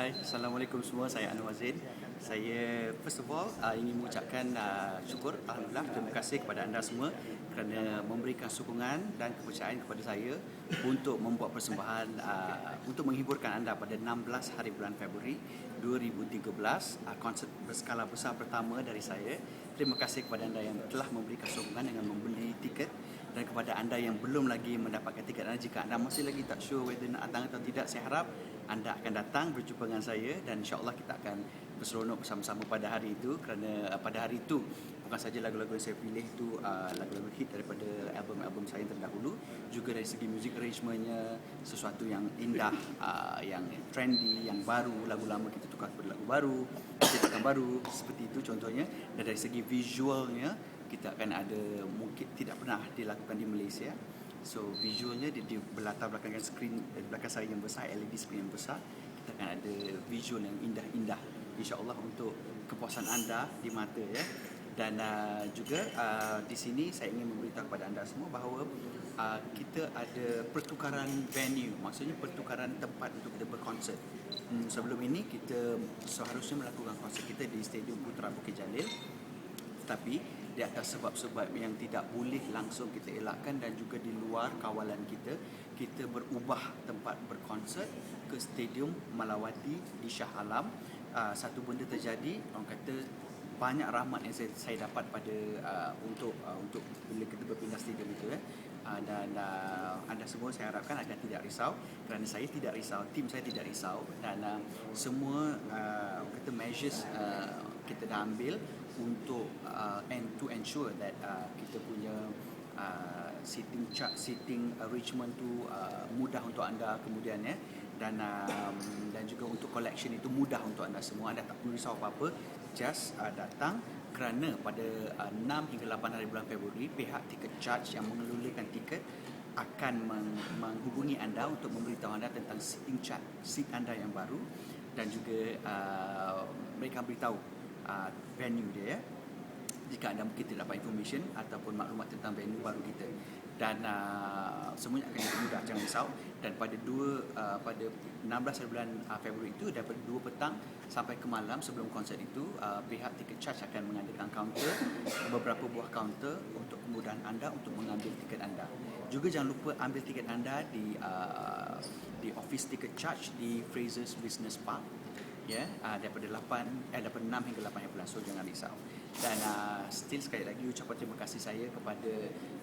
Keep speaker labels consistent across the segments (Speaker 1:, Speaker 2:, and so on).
Speaker 1: Hai, Assalamualaikum semua. Saya Anwar Zain. Saya first of all uh, ingin mengucapkan uh, syukur Alhamdulillah terima kasih kepada anda semua kerana memberikan sokongan dan kepercayaan kepada saya untuk membuat persembahan uh, untuk menghiburkan anda pada 16 hari bulan Februari 2013 uh, konsert berskala besar pertama dari saya. Terima kasih kepada anda yang telah memberikan sokongan dengan membeli tiket dan kepada anda yang belum lagi mendapatkan tiket. Dan jika anda masih lagi tak sure whether nak datang atau tidak saya harap anda akan datang berjumpa dengan saya dan insyaAllah kita akan berseronok bersama-sama pada hari itu. Kerana uh, pada hari itu bukan saja lagu-lagu yang saya pilih itu uh, lagu-lagu hit daripada album-album saya yang terdahulu juga dari segi music arrangementnya sesuatu yang indah uh, yang trendy yang baru lagu lama kita tukar kepada lagu baru ciptakan baru seperti itu contohnya. Dan dari segi visualnya kita akan ada mungkin tidak pernah dilakukan di Malaysia. So visualnya dia, dia berlatar belakangkan skrin di belakang saya yang besar LED screen yang besar kita akan ada visual yang indah-indah insyaallah untuk kepuasan anda di mata ya. Dan uh, juga uh, di sini saya ingin memberitahu kepada anda semua bahawa uh, kita ada pertukaran venue maksudnya pertukaran tempat untuk kita berkonsert. Hmm, sebelum ini kita seharusnya melakukan konsert kita di Stadium Putra Bukit Jalil tapi di atas sebab-sebab yang tidak boleh langsung kita elakkan dan juga di luar kawalan kita kita berubah tempat berkonsert ke stadium Malawati di Shah Alam. Uh, satu benda terjadi orang kata banyak rahmat yang saya, saya dapat pada uh, untuk uh, untuk bila kita berpindah stadium itu ya uh, dan uh, anda semua saya harapkan akan tidak risau. Kerana saya tidak risau tim saya tidak risau. Dan uh, semua uh, kata measures uh, kita dah ambil untuk uh, and to ensure that uh, kita punya uh, sitting chart sitting arrangement tu uh, mudah untuk anda kemudian ya. Dan um, dan juga untuk collection itu mudah untuk anda semua. Anda tak perlu risau apa-apa. Just uh, datang kerana pada uh, 6 hingga 8 hari bulan Februari pihak tiket charge yang mengelolakan tiket akan meng- menghubungi anda untuk memberitahu anda tentang sitting chart seat anda yang baru. Dan juga uh, mereka beritahu uh, venue dia ya. Jika anda mungkin tidak dapat information ataupun maklumat tentang venue baru kita. Dan uh, semuanya akan mudah jangan risau. Dan pada 2 uh, pada 16 hari bulan uh, Februari itu daripada 2 petang sampai ke malam sebelum konsert itu uh, pihak tiket charge akan mengadakan counter beberapa buah counter untuk kemudahan anda untuk mengambil tiket anda. Juga jangan lupa ambil tiket anda di uh, di office tiket charge di Fraser's Business Park ya uh, daripada 8 eh daripada 6 hingga 8 bulan so jangan risau. Dan uh, still sekali lagi ucapan terima kasih saya kepada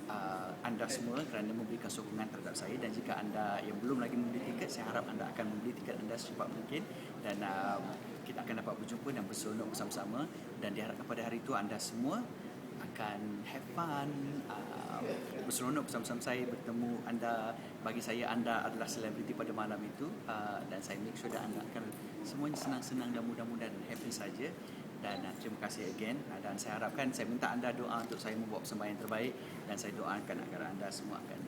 Speaker 1: uh, anda semua kerana memberikan sokongan terhadap saya. Dan jika anda yang belum lagi membeli tiket saya harap anda akan membeli tiket anda secepat mungkin. Dan uh, kita akan dapat berjumpa dan berseronok bersama-sama. Dan diharapkan pada hari itu anda semua akan have fun uh, berseronok bersama-sama saya bertemu anda bagi saya anda adalah selebriti pada malam itu uh, dan saya make sure that anda akan semuanya senang-senang dan mudah-mudahan happy saja. Dan uh, terima kasih again. Uh, dan saya harapkan saya minta anda doa untuk saya membuat persembahan yang terbaik. Dan saya doakan agar anda semua akan